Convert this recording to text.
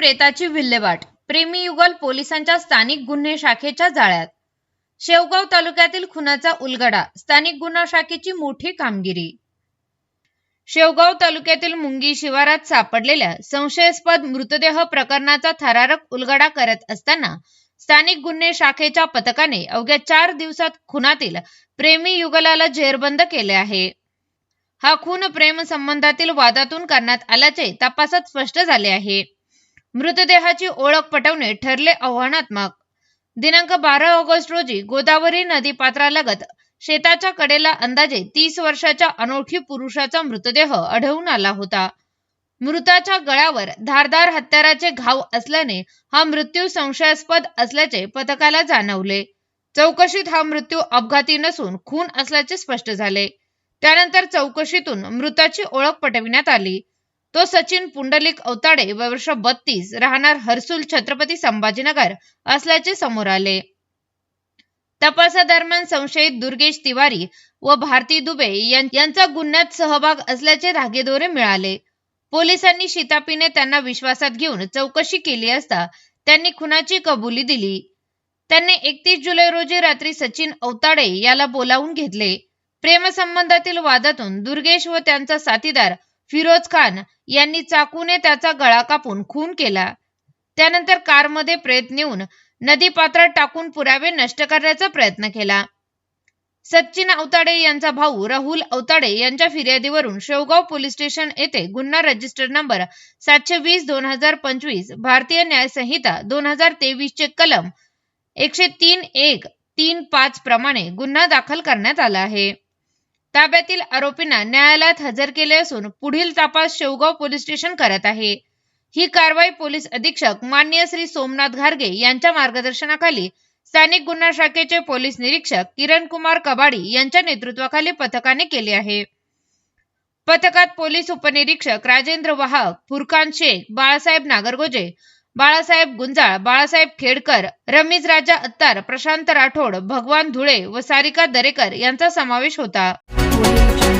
प्रेताची विल्हेवाट. प्रेमी युगल पोलिसांच्या स्थानिक गुन्हे शाखेच्या जाळ्यात. शेवगाव तालुक्यातील खुनाचा उलगडा स्थानिक गुन्हा शाखेची मोठी कामगिरी. शेवगाव तालुक्यातील मुंगी शिवारात सापडलेल्या संशयास्पद मृतदेह प्रकरणाचा थरारक उलगडा करत असताना स्थानिक गुन्हे शाखेच्या पथकाने अवघ्या चार दिवसात खुनातील प्रेमी युगलाला जेरबंद केले आहे. हा खून प्रेम संबंधातील वादातून करण्यात आल्याचे तपासात स्पष्ट झाले आहे. मृतदेहाची ओळख पटवणे ठरले आव्हानात्मक दिनांक बारा ऑगस्ट रोजी गोदावरी नदी पात्रालगत शेताच्या कडेला अंदाजे तीस वर्षाच्या अनोळखी पुरुषाचा मृतदेह आढळून आला होता. मृताच्या गळ्यावर धारदार हत्याराचे घाव असल्याने हा मृत्यू संशयास्पद असल्याचे पथकाला जाणवले. चौकशीत हा मृत्यू अपघाती नसून खून असल्याचे स्पष्ट झाले. त्यानंतर चौकशीतून मृताची ओळख पटविण्यात आली. तो सचिन पुंडलिक अवताडे वर्ष बत्तीस राहणार हर्सुल छत्रपती संभाजीनगर असल्याचे समोर आले. तपासादरम्यान संशयित दुर्गेश तिवारी व भारती दुबे यांचा गुन्ह्यात सहभाग असल्याचे धागेदोरे मिळाले. पोलिसांनी शितापीने त्यांना विश्वासात घेऊन चौकशी केली असता त्यांनी खुनाची कबुली दिली. त्यांनी एकतीस जुलै रोजी रात्री सचिन अवताडे याला बोलावून घेतले. प्रेमसंबंधातील वादातून दुर्गेश व त्यांचा साथीदार फिरोज खान यांनी चाकूने त्याचा गळा कापून खून केला. त्यानंतर कारमध्ये प्रेत नेऊन नदी पात्रात टाकून पुरावे नष्ट करण्याचा प्रयत्न केला. सचिन अवताडे यांचा भाऊ राहुल अवताडे यांच्या फिर्यादीवरून शेवगाव पोलीस स्टेशन येथे गुन्हा रजिस्टर नंबर सातशे वीस दोन हजार पंचवीस भारतीय न्यायसंहिता दोन हजार तेवीस चे कलम एकशे तीन एक तीन पाच प्रमाणे गुन्हा दाखल करण्यात आला आहे. ताब्यातील आरोपींना न्यायालयात हजर केले असून पुढील तपास शेवगाव पोलीस स्टेशन करत आहे. ही कारवाई पोलीस अधीक्षक मान्य श्री सोमनाथ घारगे यांच्या मार्गदर्शनाखाली स्थानिक गुन्हा शाखेचे पोलीस निरीक्षक किरण कुमार कबाडी यांच्या नेतृत्वाखाली पथकाने केले आहे. पथकात पोलीस उपनिरीक्षक राजेंद्र वाहक फुरकान शेख बाळासाहेब नागरगोजे बाळासाहेब गुंजाळ बाळासाहेब खेडकर रमीज राजा अत्तार प्रशांत राठोड भगवान धुळे व सारिका दरेकर यांचा समावेश होता. Audio Jungle.